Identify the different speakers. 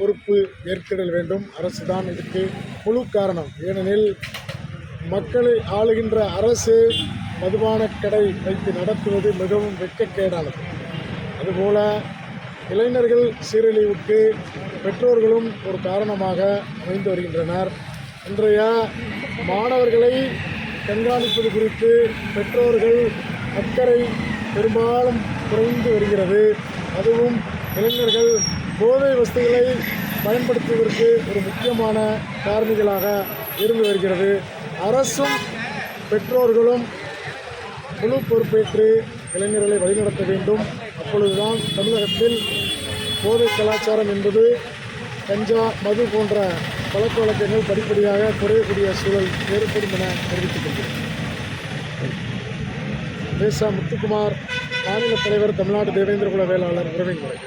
Speaker 1: பொறுப்பு ஏற்கிடல் வேண்டும். அரசு தான் இதுக்கு முழு காரணம். ஏனெனில் மக்களை ஆளுகின்ற அரசு மதுபான கடை வைத்து நடத்துவது மிகவும் வெட்கக்கேடானது. அதுபோல இளைஞர்கள் சீரழிவுக்கு பெற்றோர்களும் ஒரு காரணமாக அமைந்து வருகின்றனர். இன்றைய மாணவர்களை கண்காணிப்பது குறித்து பெற்றோர்கள் அக்கறை பெரும்பாலும் குறைந்து வருகிறது. அதுவும் இளைஞர்கள் போதை வசதிகளை பயன்படுத்துவதற்கு ஒரு முக்கியமான காரணிகளாக இருந்து வருகிறது. அரசும் பெற்றோர்களும் முழு பொறுப்பேற்று இளைஞர்களை வழிநடத்த வேண்டும். அப்பொழுதுதான் தமிழகத்தில் போதை கலாச்சாரம் என்பது கஞ்சா மது போன்ற பழக்க வழக்கங்கள் படிப்படியாக குறையக்கூடிய சூழல் ஏற்படும் என தெரிவித்துக் கொள்கிறேன். முத்துக்குமார் மாநில தலைவர் தமிழ்நாடு தேவேந்திரகுல வேளாளர் உறவின் முறை